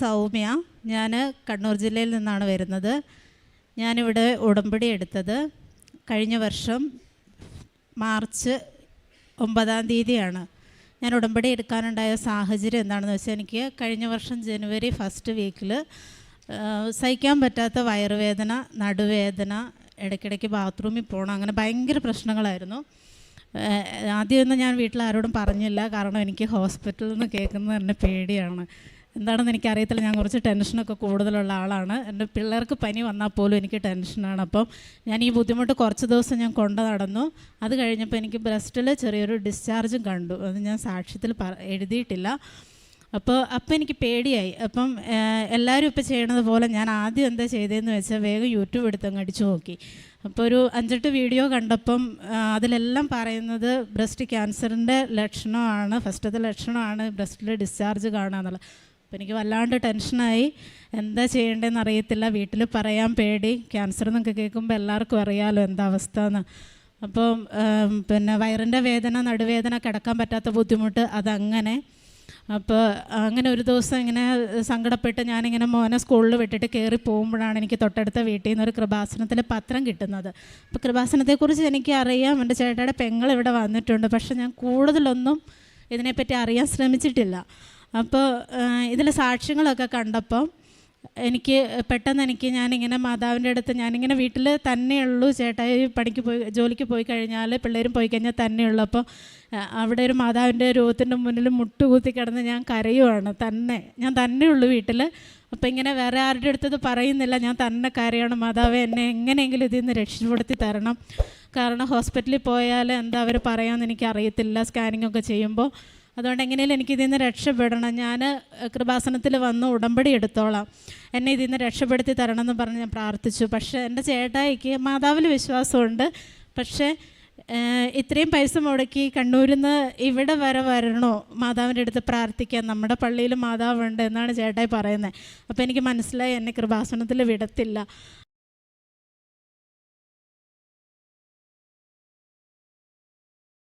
സൗമ്യ ഞാൻ കണ്ണൂർ ജില്ലയിൽ നിന്നാണ് വരുന്നത്. ഞാനിവിടെ ഉടമ്പടി എടുത്തത്. കഴിഞ്ഞ വർഷം മാർച്ച് ഒമ്പതാം തീയതിയാണ്. ഞാൻ ഉടമ്പടി എടുക്കാനുണ്ടായ സാഹചര്യം എന്താണെന്ന് വെച്ചാൽ എനിക്ക് കഴിഞ്ഞ വർഷം ജനുവരി ഫസ്റ്റ് വീക്കിൽ സഹിക്കാൻ പറ്റാത്ത വയറുവേദന നടുവേദന ഇടയ്ക്കിടയ്ക്ക് ബാത്റൂമിൽ പോകണം അങ്ങനെ ഭയങ്കര പ്രശ്നങ്ങളായിരുന്നു. ആദ്യമൊന്നും ഞാൻ വീട്ടിൽ ആരോടും പറഞ്ഞില്ല. കാരണം എനിക്ക് ഹോസ്പിറ്റലിൽ നിന്ന് കേൾക്കുന്നത് തന്നെ പേടിയാണ്. എന്താണെന്ന് എനിക്കറിയത്തില്ല. ഞാൻ കുറച്ച് ടെൻഷനൊക്കെ കൂടുതലുള്ള ആളാണ്. എന്റെ പിള്ളേർക്ക് പനി വന്നാൽ പോലും എനിക്ക് ടെൻഷനാണ്. അപ്പം ഞാൻ ഈ ബുദ്ധിമുട്ട് കുറച്ച് ദിവസം ഞാൻ കൊണ്ടു നടന്നു. അത് കഴിഞ്ഞപ്പോൾ എനിക്ക് ബ്രസ്റ്റിൽ ചെറിയൊരു ഡിസ്ചാർജും കണ്ടു. അത് ഞാൻ സാക്ഷ്യത്തിൽ എഴുതിയിട്ടില്ല. അപ്പോൾ അപ്പം എനിക്ക് പേടിയായി. അപ്പം എല്ലാവരും ഇപ്പോൾ ചെയ്യണത് പോലെ ഞാൻ ആദ്യം എന്താ ചെയ്തതെന്ന് വെച്ചാൽ വേഗം യൂട്യൂബ് എടുത്തങ്ങ് അടിച്ചു നോക്കി. അപ്പോൾ ഒരു അഞ്ചെട്ട് വീഡിയോ കണ്ടപ്പം അതിലെല്ലാം പറയുന്നത് ബ്രസ്റ്റ് ക്യാൻസറിന്റെ ലക്ഷണമാണ് ഫസ്റ്റത്തെ ലക്ഷണമാണ് ബ്രസ്റ്റിൽ ഡിസ്ചാർജ് കാണുക എന്നുള്ളത് അപ്പോൾ എനിക്ക് വല്ലാണ്ട് ടെൻഷനായി എന്താ ചെയ്യേണ്ടതെന്ന് അറിയത്തില്ല. വീട്ടിൽ പറയാൻ പേടി. ക്യാൻസർ എന്നൊക്കെ കേൾക്കുമ്പോൾ എല്ലാവർക്കും അറിയാമല്ലോ എന്താ അവസ്ഥ എന്ന് അപ്പോൾ പിന്നെ വയറിന്റെ വേദന നടുവേദന കിടക്കാൻ പറ്റാത്ത ബുദ്ധിമുട്ട് അതങ്ങനെ. അപ്പോൾ അങ്ങനെ ഒരു ദിവസം ഇങ്ങനെ സങ്കടപ്പെട്ട് ഞാനിങ്ങനെ മോനെ സ്കൂളിൽ വിട്ടിട്ട് കയറി പോകുമ്പോഴാണ് എനിക്ക് തൊട്ടടുത്ത വീട്ടിൽ നിന്ന് ഒരു കൃപാസനത്തിലെ പത്രം കിട്ടുന്നത്. അപ്പോൾ കൃപാസനത്തെക്കുറിച്ച് എനിക്ക് അറിയാം. എന്റെ ചേട്ടയുടെ പെങ്ങൾ ഇവിടെ വന്നിട്ടുണ്ട്. പക്ഷേ ഞാൻ കൂടുതലൊന്നും ഇതിനെപ്പറ്റി അറിയാൻ ശ്രമിച്ചിട്ടില്ല. അപ്പോൾ ഇതിലെ സാക്ഷ്യങ്ങളൊക്കെ കണ്ടപ്പോൾ എനിക്ക് പെട്ടെന്ന് എനിക്ക് ഞാനിങ്ങനെ മാതാവിന്റെ അടുത്ത് ഞാനിങ്ങനെ വീട്ടിൽ തന്നെയുള്ളൂ ചേട്ടായി പണിക്ക് പോയി ജോലിക്ക് പോയി കഴിഞ്ഞാൽ പിള്ളേരും പോയി കഴിഞ്ഞാൽ തന്നെയുള്ളൂ. അപ്പോൾ അവിടെ ഒരു മാതാവിന്റെ രൂപത്തിന്റെ മുന്നിൽ മുട്ടുകൂത്തി കിടന്ന് ഞാൻ കരയുവാണ് തന്നെ. ഞാൻ തന്നെയുള്ളൂ വീട്ടിൽ അപ്പോൾ ഇങ്ങനെ വേറെ ആരുടെ അടുത്തത് പറയുന്നില്ല. ഞാൻ തന്നെ കരയാണ്. മാതാവ് എന്നെ എങ്ങനെയെങ്കിലും ഇതിൽ നിന്ന് രക്ഷപ്പെടുത്തി തരണം. കാരണം ഹോസ്പിറ്റലിൽ പോയാൽ എന്താ അവർ പറയാമെന്ന് എനിക്ക് അറിയത്തില്ല സ്കാനിങ് ഒക്കെ ചെയ്യുമ്പോൾ അതുകൊണ്ട് എങ്ങനെയും എനിക്ക് ഇതിൽ നിന്ന് രക്ഷപ്പെടണം. ഞാൻ കൃപാസനത്തിൽ വന്ന് ഉടമ്പടി എടുത്തോളാം. എന്നെ ഇതിൽ നിന്ന് രക്ഷപ്പെടുത്തി തരണം എന്ന് പറഞ്ഞ് ഞാൻ പ്രാർത്ഥിച്ചു. പക്ഷേ എന്റെ ചേട്ടായിക്ക് മാതാവിൽ വിശ്വാസമുണ്ട്. പക്ഷേ ഇത്രയും പൈസ മുടക്കി കണ്ണൂരിൽ നിന്ന് ഇവിടെ വരെ വരണോ? മാതാവിന്റെ അടുത്ത് പ്രാർത്ഥിക്കാൻ നമ്മുടെ പള്ളിയിൽ മാതാവുണ്ട് എന്നാണ് ചേട്ടായി പറയുന്നത്. അപ്പോൾ എനിക്ക് മനസ്സിലായി എന്നെ കൃപാസനത്തിൽ വിടത്തില്ല.